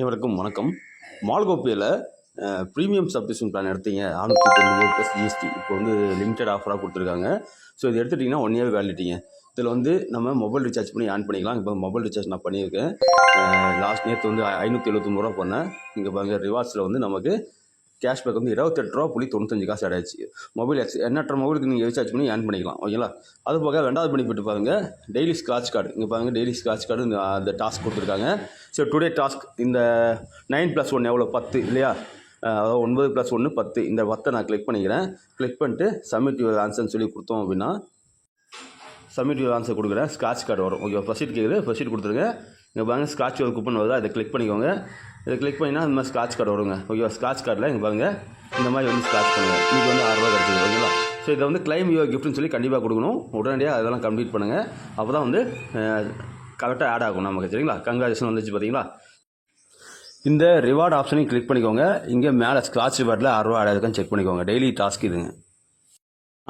இவருக்கும் வணக்கம். மால்கோப்பியில் premium subscription plan எடுத்தீங்க. நானூற்றி தொண்ணூறு ப்ளஸ் ஜிஎஸ்டி இப்போ வந்து லிமிடெட் ஆஃபராக கொடுத்துருக்காங்க. ஸோ இது எடுத்துட்டிங்கன்னா ஒன் இயர் வேலிட்டிங்க இதில் வந்து நம்ம மொபைல் ரீசார்ஜ் பண்ணி ஆன் பண்ணிக்கலாம். இப்போ மொபைல் ரீசார்ஜ் நான் பண்ணியிருக்கேன். லாஸ்ட் நேற்று வந்து ஐநூற்றி எழுபத்தொம்பது ரூபா பண்ணேன். இங்கே பாருங்கள் ரிவார்ட்ஸில் வந்து நமக்கு கேஷ்பேக் வந்து இருபத்தெட்டு ரூபா புள்ளி தொண்ணூத்தஞ்சு காசு ஆடாச்சு மொபைல் எக்ஸ் எண்ணற்ற மொபைலுக்கு நீங்கள் ரீசார்ஜ் பண்ணி ஆன் பண்ணிக்கலாம். ஓகேங்களா அது போக ரெண்டாவது பெனிஃபிட் பாருங்க. டெய்லி ஸ்க்ராட்ச் கார்டு இங்கே பாருங்க டெய்லி ஸ்க்ராட்ச் கார்டு இந்த அந்த டாஸ்க் கொடுத்துருக்காங்க. ஸோ டுடே டாஸ்க் இந்த நைன் ப்ளஸ் ஒன் எவ்வளோ பத்து இல்லையா? அதாவது ஒன்பது ப்ளஸ் ஒன்று பத்து. இந்த பத்தை நான் கிளிக் பண்ணிக்கிறேன். கிளிக் பண்ணிட்டு சப்மிட் யுவர் ஆன்சர்னு சொல்லி கொடுத்தோம் அப்படின்னா சப்மிட் யுவர் ஆன்சர் கொடுக்குறேன் ஸ்க்ராட்ச் கார்டு வரும். ஓகே ஃபர்ஸ்ட் கேட்குது ஃபர்ஸ்ட் கொடுத்துருங்க. இங்கே பாருங்க ஸ்க்ராட்ச் ஒரு கூப்பன் வருதா? இதை கிளிக் பண்ணிக்கோங்க. இதை கிளிக் பண்ணினா இந்த மாதிரி ஸ்க்ராட்ச் கார்டு வருங்க. ஓகேவா ஸ்க்ராட்ச் கார்டில் இங்கே பாருங்கள் இந்த மாதிரி வந்து ஸ்க்ராட்ச் பண்ணுங்கள் இன்றைக்கி வந்து ஆறுரூவா கிடச்சிது ஓகேங்களா ஸோ இதை வந்து கிளைம் யுவர் கிஃப்ட்னு சொல்லி கண்டிப்பாக கொடுக்கணும். உடனடியாக அதெல்லாம் கம்ப்ளீட் பண்ணுங்கள் அப்போ தான் வந்து கரெக்டாக ஆட் ஆகும் நமக்கு. சரிங்களா? கங்க்ராச்சுலேஷன் வந்துச்சு பார்த்தீங்களா இந்த ரிவார்ட் ஆப்ஷனையும் கிளிக் பண்ணிக்கோங்க. இங்கே மேலே ஸ்க்ராட்ச் ரிவார்டில் ஆறுரூவா ஆட் ஆயிருக்கான்னு செக் பண்ணிக்கோங்க. டெய்லி டாஸ்க் இதுங்க.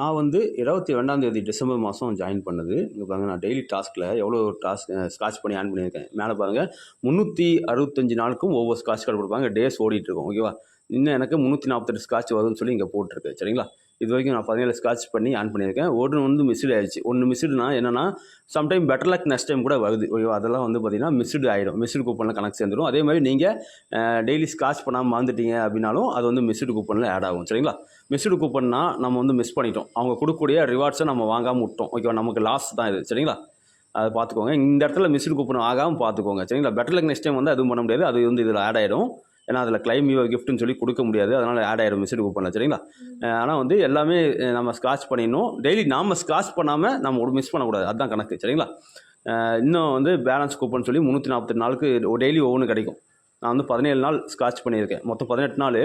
நான் வந்து இருபத்தி ரெண்டாம் தேதி டிசம்பர் மாதம் ஜாயின் பண்ணது. இங்கே பாருங்கள் நான் டெய்லி டாஸ்கில் எவ்வளோ டாஸ்க் ஸ்க்ராட்ச் பண்ணி ஆன் பண்ணியிருக்கேன். மேலே பாருங்கள் முந்நூற்றி அறுபத்தஞ்சு நாளுக்கும் ஒவ்வொரு ஸ்க்ராட்ச் கார்டு கொடுப்பாங்க. டேஸ் ஓடிட்டுருக்கோம் ஓகேவா இன்னும் எனக்கு முந்நூற்றி நாற்பத்தெட்டு ஸ்க்ராட்ச் வருதுன்னு சொல்லி இங்கே போட்டிருக்கு. சரிங்களா? இது வரைக்கும் நான் பதினேழு ஸ்க்ராட்ச் பண்ணி ஆன் பண்ணியிருக்கேன். ஒன்று வந்து மிஸ்டு ஆயிடுச்சு. ஒன்று மிஸ்டுனா என்னென்னா sometime better luck next time கூட வருது. ஓகேவா அதெல்லாம் வந்து பார்த்தீங்கன்னா மிஸ்டு ஆயிடும். மிஸ்டு கூப்பனில் கணக்கு சேர்ந்துடும் அதே மாதிரி நீங்கள் டெய்லி ஸ்க்ராட்ச் பண்ணாமல் மறந்துட்டீங்க அப்படின்னாலும் அது வந்து மிஸ்டு கூப்பனில் ஆட் ஆகும். சரிங்களா? மிஸ்டு கூப்பன்னா நம்ம வந்து மிஸ் பண்ணிட்டோம். அவங்க கொடுக்கக்கூடிய ரிவார்ட்ஸை நம்ம வாங்காமல் விட்டோம். ஓகேவா நமக்கு லாஸ் தான் இது. சரிங்களா? அதை பார்த்துக்கோங்க. இந்த இடத்துல மிஸ்டு கூப்பன் ஆகாமல் பார்த்துக்கோங்க. சரிங்களா? பெட்டர் லக் நெக்ஸ்ட் டைம் வந்து அதுவும் பண்ண முடியாது. அது வந்து இதில் ஆட் ஆகிடும் ஏன்னா அதில் கிளைம் யூ கிஃப்ட்னு சொல்லி கொடுக்க முடியாது. அதனால் ஆட் ஆயிடும் மிஸ்டு கூப்பனில் சரிங்களா? ஆனால் வந்து எல்லாமே நம்ம ஸ்க்ராட்ச் பண்ணிடணும். டெய்லி நாம் ஸ்க்ராட்ச் பண்ணாமல் நம்ம ஒரு மிஸ் பண்ணக்கூடாது. அதுதான் கணக்கு சரிங்களா? இன்னும் வந்து பேலன்ஸ் கூப்பன் சொல்லி முந்நூற்றி நாற்பத்தெட்டு நாளுக்கு டெய்லி ஒவ்வொன்று கிடைக்கும். நான் வந்து பதினேழு நாள் ஸ்க்ராட்ச் பண்ணியிருக்கேன். மொத்தம் பதினெட்டு நாள்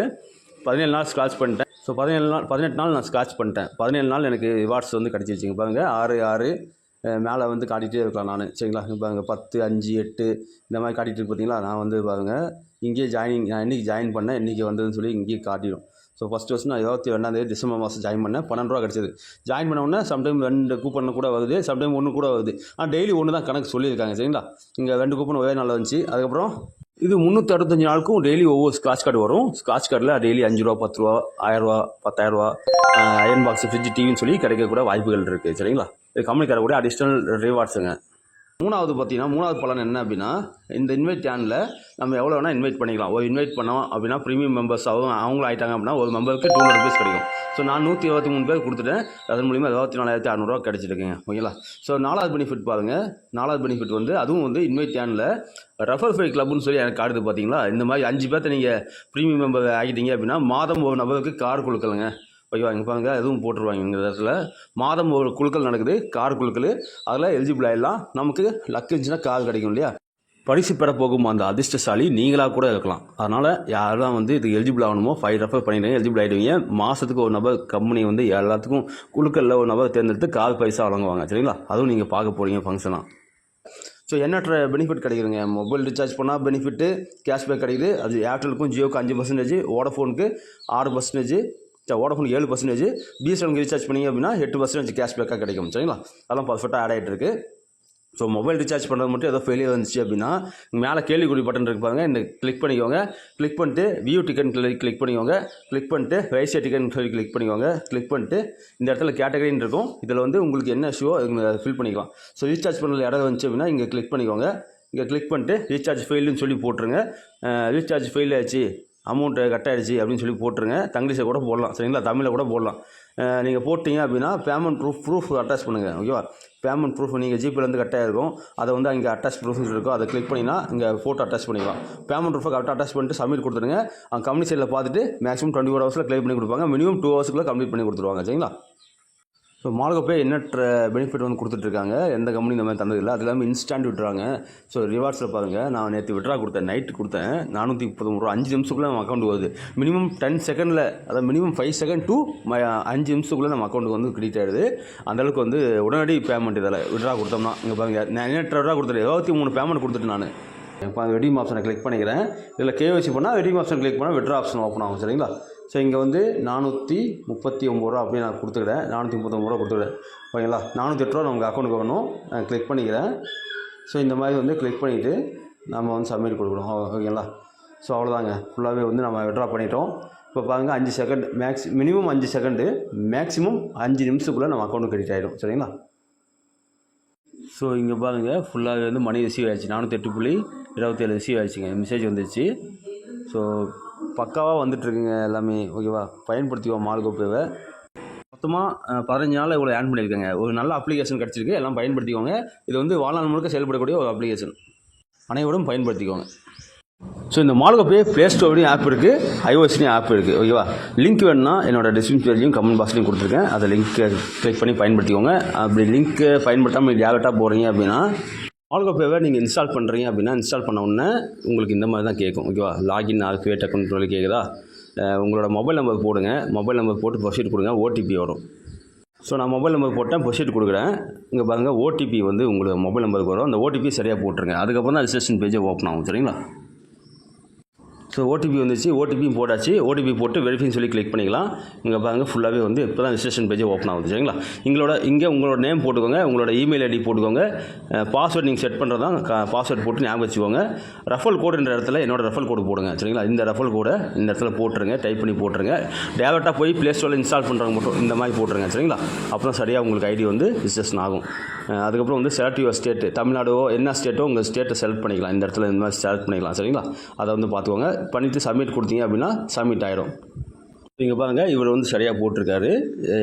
பதினேழு நாள் ஸ்க்ராட்ச் பண்ணிட்டேன். ஸோ பதினேழு நாள் பதினெட்டு நாள் நான் ஸ்க்ராட்ச் பண்ணிட்டேன். பதினேழு நாள் எனக்கு ரிவார்ட்ஸ் வந்து கிடச்சிருச்சுங்க. பாருங்க ஆறு ஆறு மேலே வந்து காட்டிகிட்டே இருக்கலாம் நான். சரிங்களா? இப்போ பத்து அஞ்சு எட்டு இந்த மாதிரி காட்டிகிட்டு இருக்கு பார்த்தீங்களா நான் வந்து பாருங்கள் இங்கேயே ஜாயினிங் நான் இன்றைக்கி ஜாயின் பண்ணேன் இன்றைக்கி வந்ததுன்னு சொல்லி இங்கேயே காட்டிடும். ஸோ ஃபஸ்ட் ஃபஸ்ட் நான் இருபத்தி ரெண்டாந்தேதி டிசம்பர் மாதம் ஜாயின் பண்ணேன் பன்னெண்டு ரூபா கிடச்சிது. ஜாயின் பண்ண உடனே சம்டைம் ரெண்டு கூப்பன் கூட வருது சம்டைம் ஒன்று கூட வருது. ஆனால் டெய்லி ஒன்று தான் கணக்கு சொல்லியிருக்காங்க சரிங்களா? இங்கே ரெண்டு கூப்பன் ஒரே நாள் வந்துச்சு. அதுக்கப்புறம் இது முந்நூற்றி அறுபத்தஞ்சு நாளுக்கும் டெய்லி ஒவ்வொரு ஸ்க்ராட்ச் கார்டு வரும். ஸ்க்ராட்ச் கார்டில் டெய்லி அஞ்சு ரூபா பத்து ரூபா ஆயிரரூவா பத்தாயிரரூவா அயன் பாக்ஸ் ஃப்ரிட்ஜ் டிவின்னு சொல்லி கிடைக்கக்கூட வாய்ப்புகள் இருக்குது சரிங்களா? இது கம்பெனி தரக்கூடிய அடிஷ்னல் ரிவார்ட்ஸுங்க மூணாவது பார்த்தீங்கன்னா மூணாவது பலன் என்ன அப்படின்னா இந்த இன்வைட் சேனலில் நம்ம எவ்வளோ வேணால் இன்வைட் பண்ணிக்கலாம். ஒரு இன்வைட் பண்ணோம் அப்படின்னா ப்ரீமியம் மெம்பர்ஸ் அவங்க அவங்களும் ஆகிட்டாங்க அப்படின்னா ஒரு மெம்பருக்கு டூ ஹண்ட்ரட் ருபீஸ் கிடைக்கும். ஸோ நான் நூற்றி இருபத்தி மூணு பேர் கொடுத்துட்டேன். அதன் மூலியமாக இருபத்தி நாலாயிரத்தி அறநூறுவா கிடச்சிருக்குங்க. ஓகேங்களா ஸோ நாலாவது பெனிஃபிட் பாருங்கள் நாலாவது பெனிஃபிட் வந்து அதுவும் வந்து இன்வைட் சேனலில் ரெஃபர் ஃபை கிளப்னு சொல்லி எனக்கு கார்டு பார்த்தீங்களா? இந்த மாதிரி அஞ்சு பேர்த்த நீங்கள் ப்ரீமியம் மெம்பர் ஆகிட்டீங்க அப்படின்னா மாதம் ஒரு நபருக்கு கார் கொடுக்கலங்க. ஓகேவா இங்கே பாருங்க எதுவும் போட்டுருவாங்க இந்த இடத்துல மாதம் ஒரு குழுக்கள் நடக்குது. கார் குழுக்கள். அதில் எலிஜிபிள் ஆகிடலாம் நமக்கு லக் இருந்துச்சுன்னா கார் கிடைக்கும் இல்லையா? பரிசு பெற போகும் அந்த அதிர்ஷ்டசாலி நீங்களாக கூட இருக்கலாம். அதனால் யாரெல்லாம் வந்து இதுக்கு எலிஜிபிள் ஆகணுமோ ஃபைவ் ரெஃபர் பண்ணிடுங்க. எலிஜிபிள் ஆகிடுவீங்க மாதத்துக்கு ஒரு நபர் கம்பெனி வந்து எல்லாத்துக்கும் குழுக்களில் ஒரு நபர் தேர்ந்தெடுத்து கால் பைசா வழங்குவாங்க. சரிங்களா? அதுவும் நீங்கள் பார்க்க போகிறீங்க ஃபங்க்ஷனாக ஸோ எண்ணற்ற பெனிஃபிட் கிடைக்குதுங்க. மொபைல் ரீசார்ஜ் பண்ணால் பெனிஃபிட்டு கேஷ்பேக் கிடைக்குது. அது ஏர்டெலுக்கும் ஜியோக்கு அஞ்சு பர்சன்டேஜ் வோடஃபோனுக்கு ஆறு பர்சன்டேஜ் ஓடஃபோன் ஏழு பர்சன்டேஜ் பிஎஸ்என்எலுக்கு ரீசார்ஜ் பண்ணீங்க அப்படின்னா எட்டு பர்சன்டேஜ் கேஷ்பேக்காக கிடைக்கும் சரிங்களா? அதெல்லாம் பர்ஃபெக்டாக ஆட் ஆகிட்டு இருக்கு. ஸோ மொபைல் ரீசார்ஜ் பண்ணுறது மட்டும் ஏதோ ஃபெயிலியர் வந்துச்சு அப்படின்னா மேலே கேள்விக்குறி பட்டன் இருக்கு பாருங்க இந்த கிளிக் பண்ணிக்கோங்க. கிளிக் பண்ணிட்டு வியூ டிக்கெட் கிளிக் பண்ணிக்கோங்க. கிளிக் பண்ணிட்டு ரைசியா டிக்கெட் சொல்லி கிளிக் பண்ணிக்கோங்க. கிளிக் பண்ணிட்டு இந்த இடத்துல கேட்டகரின்னு இருக்கும். இதில் வந்து உங்களுக்கு என்ன ஷோ ஃபில் பண்ணிக்கலாம். ஸோ ரீசார்ஜ் பண்ணல இடம் வந்துச்சு அப்படின்னா இங்கே கிளிக் பண்ணிக்கோங்க. இங்கே கிளிக் பண்ணிட்டு ரீசார்ஜ் ஃபெயில்னு சொல்லி போட்டுருங்க. ரீசார்ஜ் ஃபெயில் ஆச்சு. அமௌண்ட்டு கட் ஆகிடுச்சி அப்படின்னு சொல்லி போட்டுருங்க. தங்கிலீஷை கூட போடலாம். சரிங்களா? தமிழில் கூட போடலாம். நீங்கள் போட்டிங்க அப்படின்னா பேமெண்ட் ப்ரூஃப் ப்ரூஃப் அட்டாச் பண்ணுங்கள் ஓகேவா பேமெண்ட் ப்ரூஃப் நீங்கள் ஜிபேலேருந்து கட் ஆகிருக்கும் அதை வந்து அங்கே அட்டாச் ப்ரூஃப் இருக்கும் அதை கிளிக் பண்ணினா இங்கே ஃபோட்டோ அட்டாச் பண்ணிக்கலாம். பேமெண்ட் ப்ரூஃபை கரெக்டாக அட்டாச் பண்ணிட்டு சப்மிட் கொடுத்துருங்க அவங்க கம்பெனி சைடில் பார்த்துட்டு மேக்ஸிமம் டுவெண்ட்டி ஃபோர் ஹவர்ஸில் க்ளைம் பண்ணி கொடுப்பாங்க. மினிமம் டூ ஹவர்ஸ்க்குள்ளே கம்ப்ளீட் பண்ணி கொடுத்துருவாங்க. சரிங்களா? ஸோ மால்கோப்பே எண்ணற்ற பெனிஃபிட் வந்து கொடுத்துட்ருக்காங்க? எந்த கம்பெனி இந்த மாதிரி தந்ததில்லை அது இல்லாமல் இன்ஸ்டாண்ட் விட்றாங்க. ஸோ ரிவார்ட்ஸில் பாருங்கள் நான் நேற்று விட்ரா கொடுத்தேன். நைட் கொடுத்தேன். நானூற்றி முப்பது ரூபா அஞ்சு நிமிஷத்துக்குள்ளே நம்ம அக்கௌண்ட் வருது. மினிமம் டென் செகண்டில் அதாவது மினிமம் ஃபைவ் செகண்ட் டூ அஞ்சு நிமிஷத்துக்குள்ளே நம்ம அக்கௌண்ட்டுக்கு வந்து கிரெடிட் ஆகிடுது அந்தளவுக்கு வந்து உடனடி பேமெண்ட் இதில். விட்ரா கொடுத்தோம்னா இங்கே பாருங்கள் நான் எண்ணற்ற விட்ரா கொடுத்துட்டு இருபத்தி மூணு பேமெண்ட் கொடுத்துட்டு நான். இப்போ வெட்டிங் ஆப்ஷனை கிளிக் பண்ணிக்கிறேன். இதில் கேஒசி பண்ணால் வெட்டிங் ஆப்ஷன் கிளிக் பண்ணால் விட்ரா ஆப்ஷன் ஓப்பன் ஆகும் சரிங்களா? ஸோ இங்கே வந்து நானூற்றி முப்பத்தி ஒம்பது ரூபா அப்படின்னு நான் கொடுத்துக்கிறேன். நானூற்றி முப்பத்தொம்பது ரூபா கொடுத்துக்கிறேன். ஓகேங்களா? நானூற்றி எட்டு ரூபா நமக்கு அக்கௌண்ட்டுக்கு வரணும். நான் கிளிக் பண்ணிக்கிறேன். ஸோ இந்த மாதிரி வந்து கிளிக் பண்ணிவிட்டு நம்ம வந்து சப்மிட் கொடுக்கணும். ஓ- ஓகேங்களா? ஸோ அவ்வளோதாங்க ஃபுல்லாகவே வந்து நம்ம விட்ரா பண்ணிட்டோம். இப்போ பாருங்க அஞ்சு செகண்ட் மேக்ஸ் மினிமம் அஞ்சு செகண்டு மேக்ஸிமம் அஞ்சு நிமிஷத்துக்குள்ளே நம்ம அக்கௌண்ட் கிரெடிட் ஆகிடும் சரிங்களா? ஸோ இங்கே பாருங்கள் ஃபுல்லாகவே வந்து மணி ரிசீவ் ஆயிடுச்சு. நானூற்றி புள்ளி இருபத்தேழு ரிசீவ் ஆகிடுச்சிங்க மெசேஜ் வந்துச்சு ஸோ பக்காவாக வந்துட்டுருக்குங்க எல்லாமே. ஓகேவா பயன்படுத்திக்குவோம் மால்கோப்பேவை மொத்தமாக பதினஞ்சு நாளில் இவ்வளோ ஆன் பண்ணியிருக்கேங்க. ஒரு நல்ல அப்ளிகேஷன் கிடச்சிருக்கு. எல்லாம் பயன்படுத்திக்கோங்க. இது வந்து வாழ்நாள் முழுக்க செயல்படக்கூடிய ஒரு அப்ளிகேஷன் அனைவரும் பயன்படுத்திக்கோங்க. ஸோ இந்த மால்கோப்பே ப்ளே ஸ்டோர்லேயும் ஆப் இருக்குது ஐஓஎஸ்லேயும் ஆப் இருக்குது ஓகேவா லிங்க் வேணும்னா என்னோட டிஸ்கிரிப்ஷன் பேஜ்லையும் கமெண்ட் பாக்ஸ்லையும் கொடுத்துருக்கேன். அதை லிங்க்கை கிளிக் பண்ணி பயன்படுத்திக்கோங்க. அப்படி லிங்க்கை பயன்படுத்தாமல் டேரெக்டாக போகிறீங்க அப்படின்னா மால்கோப்பேவை நீங்கள் இன்ஸ்டால் பண்ணுறீங்க அப்படின்னா இன்ஸ்டால் பண்ண உடனே உங்களுக்கு இந்த மாதிரி தான் கேட்கும். ஓகேவா லாகின் ஆக்டிவேட் அக்கௌண்ட் சொல்லி கேட்குதா உங்களோட மொபைல் நம்பர் போடுங்க. மொபைல் நம்பர் போட்டு ப்ரொசீட் கொடுங்க. ஓடிபி வரும். ஸோ நான் மொபைல் நம்பர் போட்டேன் ப்ரொசீட் கொடுக்குறேன். இங்கே பாருங்கள் ஓடிபி வந்து உங்களுக்கு மொபைல் நம்பருக்கு வரும். அந்த ஓடிபி சரியாக போட்டுருங்க. அதுக்கப்புறம் தான் ரிஜிஸ்ட்ரேஷன் பேஜை ஓப்பன் ஆகும். சரிங்களா? ஸோ ஓடிபி வந்துச்சு. ஓடிபியும் போட்டாச்சு. ஓடிபி போட்டு வெரிஃபைன்னு சொல்லி கிளிக் பண்ணிக்கலாம். இங்கே பாருங்கள் ஃபுல்லாகவே வந்து இப்போ தான் ரிஜிஸ்ட்ரேஷன் பேஜ் ஓப்பன் ஆகுது சரிங்களா? எங்களோட இங்கே உங்களோட நேம் போட்டுக்கோங்க. உங்களோட இமெயில் ஐடி போட்டுக்கோங்க. பாஸ்வேர்ட் நீங்கள் செட் பண்ணுறது தான் பாஸ்வேர்ட் போட்டு ஞாபகம் வச்சுக்கோங்க. ரஃபல் கோடுன்ற இடத்துல என்னோட ரஃபல் கோடு போடுங்க சரிங்களா? இந்த ரஃபல் கோடை இந்த இடத்துல போட்டுருங்க டைப் பண்ணி போட்டுருங்க. டேரெக்டாக போய் ப்ளே ஸ்டோரில் இன்ஸ்டால் பண்ணுறவங்க மட்டும் இந்த மாதிரி போட்டுருங்க சரிங்களா? அப்புறம் சரியாக உங்களுக்கு ஐடி வந்து ரிஜிஸ்ட்ரேஷன் ஆகும். அதுக்கப்புறம் வந்து செலக்ட் யுவர் ஸ்டேட்டு தமிழ்நாடோ என்ன ஸ்டேட்டோ உங்கள் ஸ்டேட்டை செலக்ட் பண்ணிக்கலாம். இந்த இடத்துல இந்த மாதிரி செலக்ட் பண்ணிக்கலாம் சரிங்களா? அதை வந்து பார்த்துக்கோங்க. பண்ணிவிட்டு சப்மிட் கொடுத்தீங்க அப்படின்னா சப்மிட் ஆகிடும் இங்கே பாருங்கள் இவர் வந்து சரியாக போட்டிருக்காரு.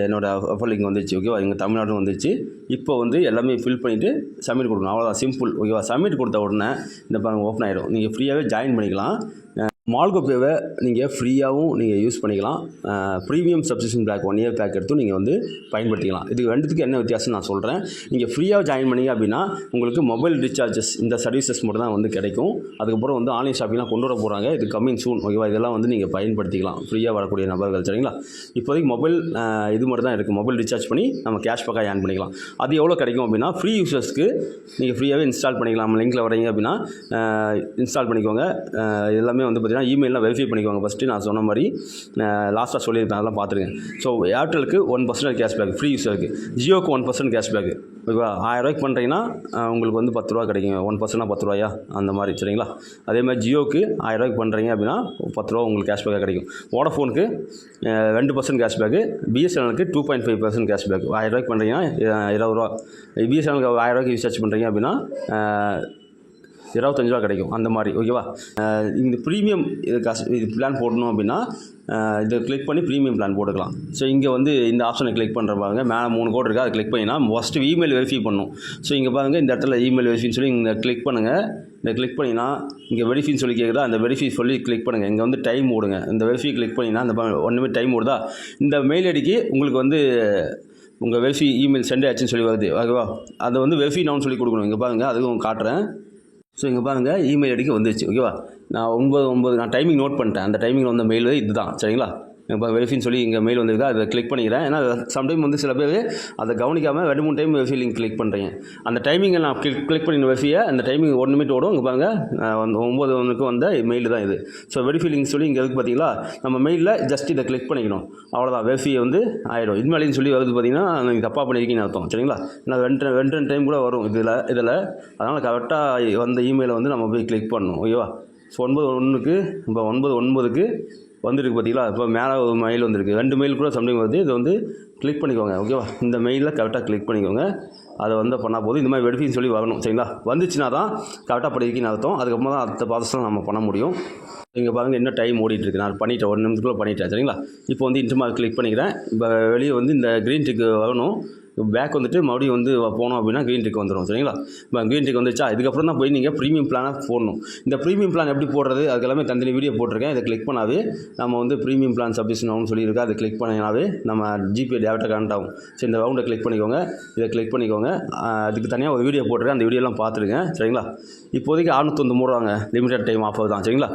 என்னோட அஃபல் இங்கே வந்துச்சு ஓகேவா இங்கே தமிழ்நாடும் வந்துச்சு இப்போ வந்து எல்லாமே ஃபில் பண்ணிவிட்டு சப்மிட் கொடுக்கணும். அவ்வளோதான் சிம்பிள் ஓகேவா சப்மிட் கொடுத்த உடனே இந்த பாருங்கள் ஓப்பன் ஆகிடும் நீங்கள் ஃப்ரீயாகவே ஜாயின் பண்ணிக்கலாம். மால்கோப்பேவை நீங்கள் ஃப்ரீயாகவும் நீங்கள் யூஸ் பண்ணிக்கலாம். Premium subscription pack one year pack எடுத்தும் நீங்கள் வந்து பயன்படுத்திக்கலாம். இது ரெண்டுத்துக்கு என்ன வித்தியாசம் நான் சொல்கிறேன் நீங்கள் ஃப்ரீயாக ஜாயின் பண்ணீங்க அப்படின்னா உங்களுக்கு மொபைல் ரீசார்ஜஸ் இந்த சர்வீசஸ் மட்டும் தான் வந்து கிடைக்கும். அதுக்கப்புறம் வந்து ஆன்லைன் ஷாப்பிங்லாம் கொண்டு வர போகிறாங்க இது கம்மிங் சூன் ஓகேவா இதெல்லாம் வந்து நீங்கள் பயன்படுத்திக்கலாம். ஃப்ரீயாக வரக்கூடிய நபர்கள் சரிங்களா? இப்போதைக்கு மொபைல் இது மட்டும் தான் இருக்குது மொபைல் ரீசார்ஜ் பண்ணி நம்ம கேஷ் பேக்காக ஏர்ன் பண்ணிக்கலாம். அது எவ்வளோ கிடைக்கும் அப்படின்னா ஃப்ரீ யூசர்ஸ்க்கு நீங்கள் ஃப்ரீயாகவே இன்ஸ்டால் பண்ணிக்கலாம். லிங்க்கில் வரீங்க அப்படின்னா இன்ஸ்டால் பண்ணிக்கோங்க. எல்லாமே வந்து பார்த்தீங்கன்னா இமெயிலில் வெரிஃபை பண்ணிக்கோங்க ஃபஸ்ட்டு நான் சொன்ன மாதிரி லாஸ்ட்டாக சொல்லியிருப்பேன். அதெல்லாம் பார்த்துருங்க. ஸோ ஏர்டெலுக்கு ஒன் பர்சன்ட் கேஷ்பேக் ஃப்ரீ யூஸருக்கு ஜியோக்கு ஒன் பர்சன்ட் கேஷ்பேக் ஓகேவா? ஆயிரரூவாய்க்கு பண்ணுறீங்கன்னா உங்களுக்கு வந்து பத்து ரூபா கிடைக்கும். ஒன் பர்சன்ட்னா பத்து ரூபாயா? அந்த மாதிரி சரிங்களா? அதே மாதிரி ஜியோக்கு ஆயிரரூவாய்க்கு பண்ணுறீங்க அப்படின்னா பத்து ரூபா உங்களுக்கு கேஷ்பேக்காக கிடைக்கும். வோடஃபோனுக்கு ரெண்டு percent cashback பிஎஸ்என்எலுக்கு two point five percent cashback ஆயிரரூவாய்க்கு பண்ணுறீங்கன்னா இருபது ரூபா. பிஎஸ்என்எலுக்கு ஆயிரரூவாய்க்கு ரீசார்ஜ் பண்ணுறீங்க அப்படின்னா இருபத்தஞ்சு ரூபா கிடைக்கும். அந்த மாதிரி. ஓகேவா இந்த ப்ரீமியம் இது காசு இது பிளான் போடணும் அப்படின்னா இதை கிளிக் பண்ணி ப்ரீமியம் பிளான் போட்டுக்கலாம். ஸோ இங்கே வந்து இந்த ஆப்ஷனை கிளிக் பண்ணுற பாருங்க. மேலே மூணு கோட் இருக்குது அதை கிளிக் பண்ணினா ஃபஸ்ட்டு இமெயில் வெரிஃபை பண்ணும். ஸோ இங்கே பாருங்கள் இந்த இடத்துல இமெயில் வெரிஃபின்னு சொல்லி இங்கே கிளிக் பண்ணுங்கள் இந்த கிளிக் பண்ணினா இங்கே வெரிஃபின்னு சொல்லி கேட்குதா அந்த வெரிஃபை சொல்லி கிளிக் பண்ணுங்கள் இங்கே வந்து டைம் ஓடுங்க. இந்த வெரிஃபை கிளிக் பண்ணினா அந்த ஒன்றுமே டைம் ஓடுதா? இந்த மெயில் ஐடிக்கு உங்களுக்கு வந்து உங்கள் வெரிஃபை இமெயில் சென்ட் ஆச்சுன்னு சொல்லி வருது. ஓகேவா அதை வந்து வெரிஃபை நவுன்னு சொல்லி கொடுக்கணும். இங்கே பாருங்கள் அதுவும் காட்டுறேன். ஸோ இங்கே பாருங்கள் இமெயில் ஐடிக்கு வந்துருச்சு. ஓகேவா நான் ஒன்பது ஒன்பது நான் டைமிங் நோட் பண்ணிட்டேன். அந்த டைமிங் வந்த மெயில் இதுதான். சரிங்களா? இப்போ வெரிஃபின்னு சொல்லி இங்கே மெயில் வந்திருக்கா அதை கிளிக் பண்ணிக்கிறேன். ஏன்னா சம்டைம் வந்து சில பேர் அதை கவனிக்காமல் ரெண்டு மூணு டைம் வெஃபி லிங்க் கிளிக் பண்ணுறீங்க அந்த டைமிங்கை நான் கிளிக் கிளிக் பண்ணின வெஃபியை அந்த டைமிங் ஒன் நிமிட் ஓடும். இங்கே பாருங்கள் வந்து ஒம்பது ஒன்றுக்கு வந்த மெயில் தான் இது. ஸோ வெரிஃபை லிங்க் சொல்லி இங்கே இருக்குது பார்த்தீங்களா நம்ம மெயிலில் ஜஸ்ட் இதை கிளிக் பண்ணிக்கணும். அவ்வளோதான் வெஃபியை வந்து ஆயிடும் இதுமாதிரின்னு சொல்லி வருது பார்த்தீங்கன்னா நீங்கள் தப்பாக பண்ணியிருக்கீங்கன்னு அர்த்தம். சரிங்களா? ஏன்னா ரெண்டு ரெண்டு ரெண்டு டைம் கூட வரும் இதில் இதில். அதனால் கரெக்டாக வந்த இமெயிலை வந்து நம்ம போய் கிளிக் பண்ணணும். ஓகேவா? ஸோ ஒன்பது ஒன்றுக்கு இப்போ ஒன்பது ஒன்பதுக்கு வந்துருக்கு பார்த்தீங்களா? இப்போ மேலே ஒரு மெயில் வந்திருக்கு. ரெண்டு மெயில் கூட சம்டைம் வருது. இதை வந்து கிளிக் பண்ணிக்கோங்க. ஓகேவா இந்த மெயிலில் கரெக்டாக கிளிக் பண்ணிக்கோங்க. அதை வந்து பண்ணால் போதும். இந்த மாதிரி வெரிஃபின்னு சொல்லி வரணும் சரிங்களா? வந்துச்சுன்னா தான் கரெக்டாக படிக்கின்னு அர்த்தம்? அதுக்கப்புறம் தான் அடுத்த ப்ராசஸ்லாம் நம்ம பண்ண முடியும். இங்கே பாருங்கள் என்ன டைம் ஓடிட்டுருக்கு. நான் பண்ணிட்டேன். ஒரு நிமிஷத்துக்குள்ளே பண்ணிட்டேன். சரிங்களா? இப்போ வந்து இன்டர்மார்க் கிளிக் பண்ணிக்கிறேன். இப்போ வெளியே வந்து இந்த க்ரீன் டிக்கு வரணும் பேக் வந்துட்டு மறுபடியும் வந்து போனோம் அப்படின்னா க்ரீன் டிக் வந்துடும் சரிங்களா? இப்போ க்ரீன் டிக் வந்துச்சா இதுக்கப்புறம் தான் போய் நீங்கள் ப்ரீமியம் பிளானாக போடணும். இந்த ப்ரீமியம் பிளான் எப்படி போடுறது? அதுக்கு எல்லாமே தந்தனி வீடியோ போட்டிருக்கேன். இதை கிளிக் பண்ணாவே நம்ம வந்து ப்ரீமியம் பிளான் சப்ஸ்கிரிப்ஷன் ஆகும்னு சொல்லியிருக்கா. அதை கிளிக் பண்ணினாவே நம்ம ஜிபே டேரெக்டாக கனெக்ட் ஆகும். சரி இந்த ரவுண்டை கிளிக் பண்ணிக்கோங்க. இதை கிளிக் பண்ணிக்கோங்க. அதுக்கு தனியாக ஒரு வீடியோ போட்டிருக்கேன். அந்த வீடியோலாம் பார்த்துருங்க சரிங்களா? இப்போதைக்கு அறுநூத்தொந்து மூடுவாங்க லிமிடெட் டைம் ஆஃபர் தான் சரிங்களா?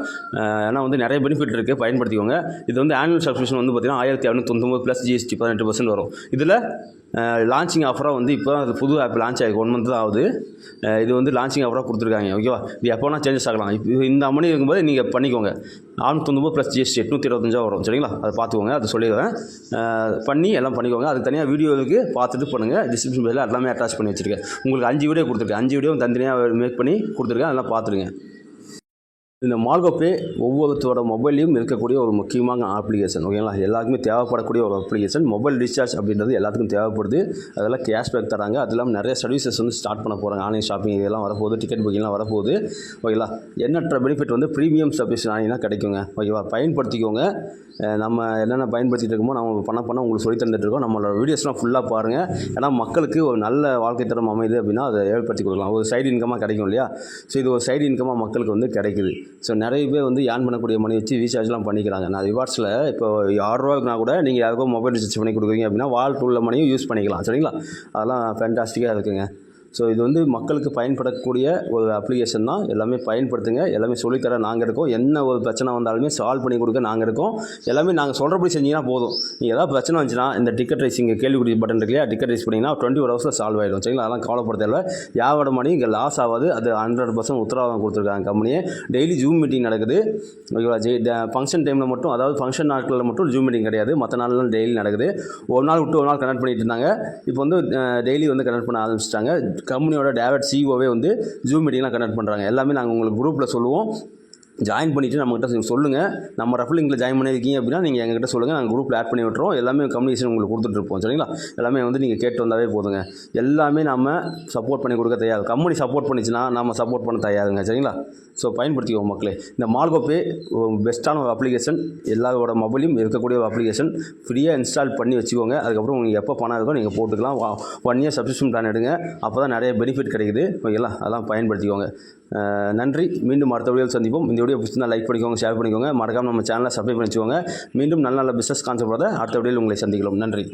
ஏன்னா வந்து நிறைய பெனிஃபிட் இருக்குது பயன்படுத்திக்கோங்க. இது வந்து ஆனுவல் சப்ஸ்கிரிப்ஷன் வந்து பார்த்தீங்கன்னா ஆயிரத்தி இரநூத்தொம்பது ப்ளஸ் ஜிஎஸ்டி பதினெட்டு பர்சன்ட் வரும். இதில் லான்ச்சிங் ஆஃபராக வந்து இப்போ அது புது ஆப் லான்ச் ஆகி ஒன் மந்த் தான் ஆகுது. இது வந்து லான்ச்சிங் ஆஃபராக கொடுத்துருக்காங்க. ஓகேவா இது எப்போனா சேஞ்சஸ் ஆகலாம். இப்போ இந்த அமௌண்ட் இருக்கும்போது நீங்கள் பண்ணிக்கோங்க. ஆறுநூத்தொம்பது ப்ளஸ் ஜிஎஸ்டி எட்நூற்றி இருபத்தஞ்சா வரும். சரிங்களா? அதை பார்த்துக்கோங்க. அதை சொல்லிடுவேன் பண்ணி எல்லாம் பண்ணிக்கோங்க. அதுக்கு தனியாக வீடியோவுக்கு பார்த்துட்டு பண்ணுங்கள் டிஸ்கிரிப்ஷன் பேஜில் எல்லாமே அட்டாச் பண்ணி வச்சுருக்கேன். உங்களுக்கு அஞ்சு வீடியோ கொடுத்துருக்கேன். அஞ்சு வீடியோ தனியாக மேக் பண்ணி கொடுத்துருக்கேன். அதெல்லாம் பார்த்துருங்க இந்த மால்கோ பே ஒவ்வொருத்தரோட மொபைல்லையும் இருக்கக்கூடிய ஒரு முக்கியமான அப்ளிகேஷன் ஓகேங்களா எல்லாருக்குமே தேவைப்படக்கூடிய ஒரு அப்ளிகேஷன் மொபைல் ரீசார்ஜ் அப்படின்றது எல்லாத்துக்கும் தேவைப்படுது. அதெல்லாம் கேஷ்பேக் தராங்க. அது இல்லாமல் நிறைய சர்வீசஸ் வந்து ஸ்டார்ட் பண்ண போகிறாங்க ஆன்லைன் ஷாப்பிங் இதெல்லாம் வரப்போகுது டிக்கெட் புக்கிங்லாம் வரப்போகுது. ஓகேங்களா எண்ணற்ற பெனிஃபிட் வந்து ப்ரீமியம் சர்வீஸ் ஆனீங்கன்னா கிடைக்குங்க. ஓகேவா பயன்படுத்திக்கோங்க. நம்ம என்னென்ன பயன்படுத்திட்டு இருக்கோமோ நம்ம பண்ண பண்ண உங்களுக்கு சொல்லி தந்துட்டுருக்கோம் நம்மளோட வீடியோஸ்லாம் ஃபுல்லாக பாருங்கள் ஏன்னா மக்களுக்கு ஒரு நல்ல வாழ்க்கை தரம் அமையுது அப்படின்னா அதை ஏற்படுத்தி கொடுக்கலாம். ஒரு சைடு இன்கமாக கிடைக்கும் இல்லையா? ஸோ இது ஒரு சைடு இன்கமாக மக்களுக்கு வந்து கிடைக்குது. ஸோ நிறைய பேர் வந்து ஏர்ன் பண்ணக்கூடிய மணி வச்சு ரீசார்ஜ்லாம் பண்ணிக்கிறாங்க. நான் ரிவார்ட்ஸில் இப்போ ஆறுரூவாக்குனா கூட நீங்கள் யாருக்கோ மொபைல் ரீசார்ஜ் பண்ணி கொடுக்குறீங்க அப்படின்னா வால் உள்ள மணியும் யூஸ் பண்ணிக்கலாம். சரிங்களா? அதெல்லாம் ஃபேண்டாஸ்டிக்காக இருக்குங்க. ஸோ இது வந்து மக்களுக்கு பயன்படக்கூடிய ஒரு அப்ளிகேஷன் தான். எல்லாமே பயன்படுத்துங்க. எல்லாமே சொல்லித்தர நாங்கள் இருக்கோம். என்ன ஒரு பிரச்சனை வந்தாலுமே சால்வ் பண்ணி கொடுக்க நாங்கள் இருக்கோம். எல்லாமே நாங்கள் சொல்கிறபடி செஞ்சீங்கன்னா போதும். நீங்கள் ஏதாவது பிரச்சனை வந்துச்சுன்னா இந்த டிக்கெட் ரைஸ் இங்கே கேள்விக்குறி பட்டன் இருக்கு இல்லையா? டிக்கெட் ரைஸ் பண்ணிங்கன்னா டுவெண்ட்டி ஒரு ஹவர்ஸில் சால்வ் ஆகிடும் சரிங்களா? அதெல்லாம் கவலைப்பட தேவை யாவோட மணி இங்கே லாஸ் ஆகாது. அது ஹண்ட்ரட் பர்சன்ட் உத்தரவாதம் கொடுத்துருக்காங்க கம்பெனியே டெய்லி ஜூம் மீட்டிங் நடக்குது. ஓகேவா? ஜெய் ஃபங்க்ஷன் டைமில் மட்டும் அதாவது ஃபங்க்ஷன் நாட்களில் மட்டும் ஜூம் மீட்டிங் கிடையாது. மற்ற நாள்லாம் டெய்லி நடக்குது. ஒரு நாள் விட்டு ஒரு நாள் கனெக்ட் பண்ணிட்டு இருந்தாங்க. இப்போ வந்து டெய்லி வந்து கனெக்ட் பண்ண ஆரம்பிச்சிட்டாங்க. கம்பெனியோட டேவட் சிஓவே வந்து ஜூம் மீட்டிங்லாம் கண்டக்ட் பண்ணுறாங்க எல்லாமே நாங்கள் உங்களுக்கு குரூப்பில் சொல்லுவோம். ஜாயின் பண்ணிவிட்டு நம்மகிட்ட நீங்கள் சொல்லுங்கள் நம்ம ரெஃபலிங்கில் ஜாயின் பண்ணியிருக்கீங்க அப்படின்னா நீங்கள் எங்ககிட்ட சொல்லுங்கள் நாங்கள் குரூப்பில் ஆட் பண்ணி விட்டுறோம் எல்லாமே கம்யூனிகேஷன் உங்களுக்கு கொடுத்துட்ருப்போம் சரிங்களா? எல்லாமே வந்து நீங்கள் கேட்டு வந்தாவே போதுங்க. எல்லாமே நம்ம சப்போர்ட் பண்ணி கொடுக்க தயார். கம்பெனி சப்போர்ட் பண்ணிச்சுன்னா நம்ம சப்போர்ட் பண்ண தயாருங்க. சரிங்களா? ஸோ பயன்படுத்திக்கோங்க மக்களே. இந்த மால்கோப்பே பெஸ்ட்டான ஒரு அப்ளிகேஷன் எல்லாரோட மொபைலையும் இருக்கக்கூடிய ஒரு அப்ளிகேஷன் ஃப்ரீயாக இன்ஸ்டால் பண்ணி வச்சுக்கோங்க. அதுக்கப்புறம் உங்களுக்கு எப்போ பணம் இருக்கோ நீங்கள் போட்டுக்கலாம். ஒன் இயர் சப்ஸ்கிரிப்ஷன் பிளான் எடுங்க. அப்போ தான் நிறைய பெனிஃபிட் கிடைக்குது. ஓகேங்களா? அதெல்லாம் பயன்படுத்திக்கோங்க. நன்றி. மீண்டும் அடுத்த வீடியோவில் சந்திப்போம். இந்த வீடியோ பிடிச்சிருந்தா லைக் பண்ணிக்கோங்க ஷேர் பண்ணிக்கோங்க. மறக்காமல் நம்ம சேனலை சப்ஸ்கிரைப் பண்ணி வச்சுக்கோங்க மீண்டும் நல்ல நல்ல பிஸ்னஸ் கான்செப்டோட அடுத்த வீடியோவில் உங்களை சந்திக்கலாம். நன்றி.